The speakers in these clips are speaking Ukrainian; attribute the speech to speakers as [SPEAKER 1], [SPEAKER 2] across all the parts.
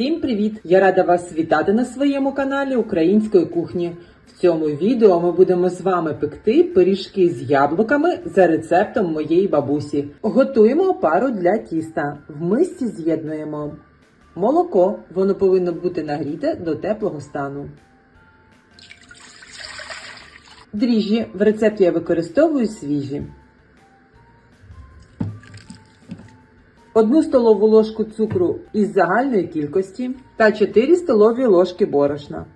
[SPEAKER 1] Всім привіт! Я рада вас вітати на своєму каналі Української кухні. В цьому відео ми будемо з вами пекти пиріжки з яблуками за рецептом моєї бабусі. Готуємо опару для тіста. В мисці з'єднуємо молоко, воно повинно бути нагріте до теплого стану. Дріжджі в рецепті я використовую свіжі. Одну столову ложку цукру із загальної кількості та 4 столові ложки борошна.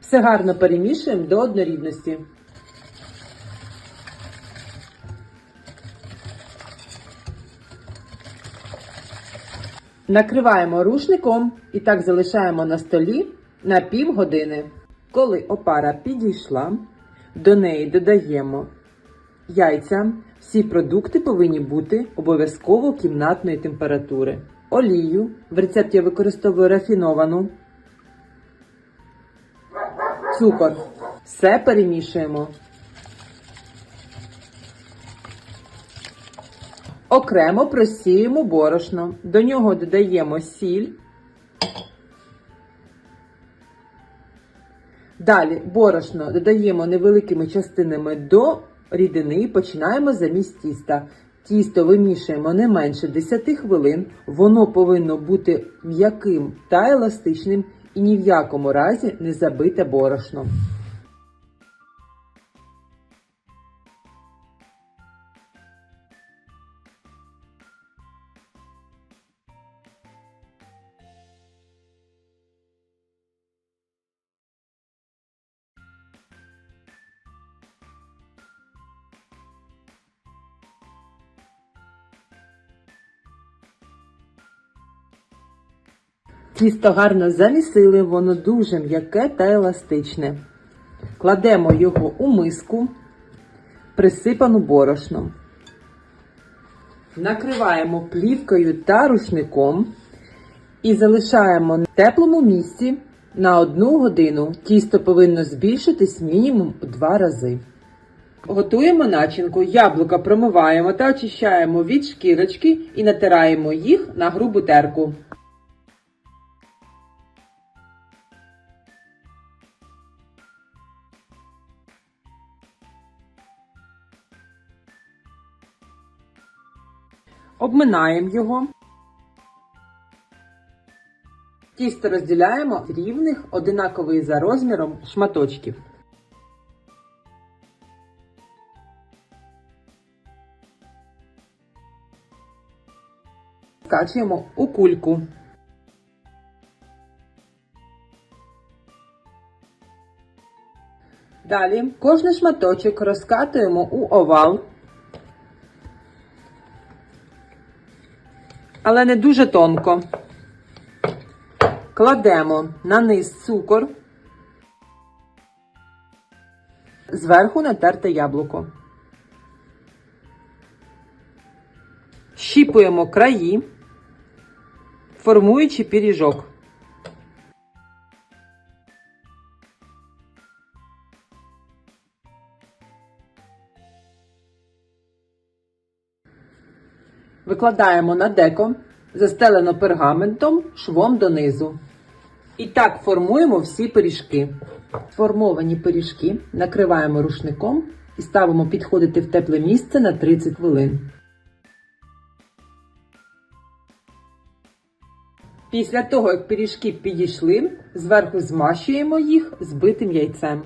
[SPEAKER 1] Все гарно перемішуємо до однорідності. Накриваємо рушником і так залишаємо на столі на пів години. Коли опара підійшла, до неї додаємо яйця. Всі продукти повинні бути обов'язково кімнатної температури. Олію. В рецепті я використовую рафіновану. Цукор. Все перемішуємо. Окремо просіємо борошно. До нього додаємо сіль. Далі борошно додаємо невеликими частинами до рідини починаємо замість тіста. Тісто вимішуємо не менше 10 хвилин. Воно повинно бути м'яким та еластичним і ні в якому разі не забите борошном. Тісто гарно замісили, воно дуже м'яке та еластичне. Кладемо його у миску, присипану борошном. Накриваємо плівкою та рушником і залишаємо на теплому місці на одну годину. Тісто повинно збільшитись мінімум у два рази. Готуємо начинку. Яблука промиваємо та очищаємо від шкірочки і натираємо їх на грубу терку. Обминаємо його. Тісто розділяємо рівних, одинакових за розміром шматочків. Скачуємо у кульку. Далі кожний шматочок розкатуємо у овал. Але не дуже тонко. Кладемо на низ цукор, зверху натерте яблуко. Щіпуємо краї, формуючи пиріжок. Викладаємо на деко, застелено пергаментом швом донизу. І так формуємо всі пиріжки. Сформовані пиріжки накриваємо рушником і ставимо підходити в тепле місце на 30 хвилин. Після того, як пиріжки підійшли, зверху змащуємо їх збитим яйцем.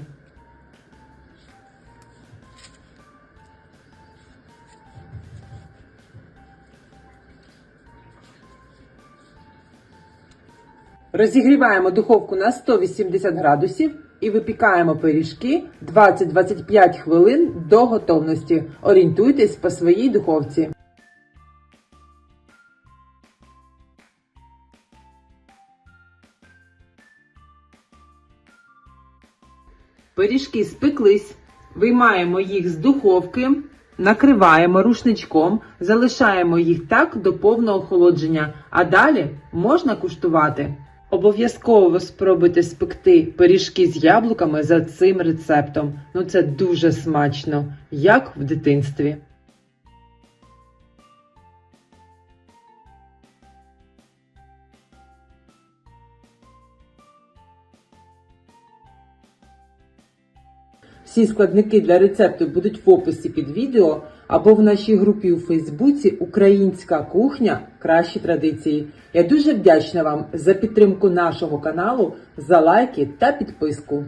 [SPEAKER 1] Розігріваємо духовку на 180 градусів і випікаємо пиріжки 20-25 хвилин до готовності. Орієнтуйтесь по своїй духовці. Пиріжки спеклись, виймаємо їх з духовки, накриваємо рушничком, залишаємо їх так до повного охолодження, а далі можна куштувати. Обов'язково спробуйте спекти пиріжки з яблуками за цим рецептом. Ну це дуже смачно, як в дитинстві. Всі складники для рецепту будуть в описі під відео або в нашій групі у Фейсбуці Українська кухня Кращі традиції. Я дуже вдячна вам за підтримку нашого каналу, за лайки та підписку.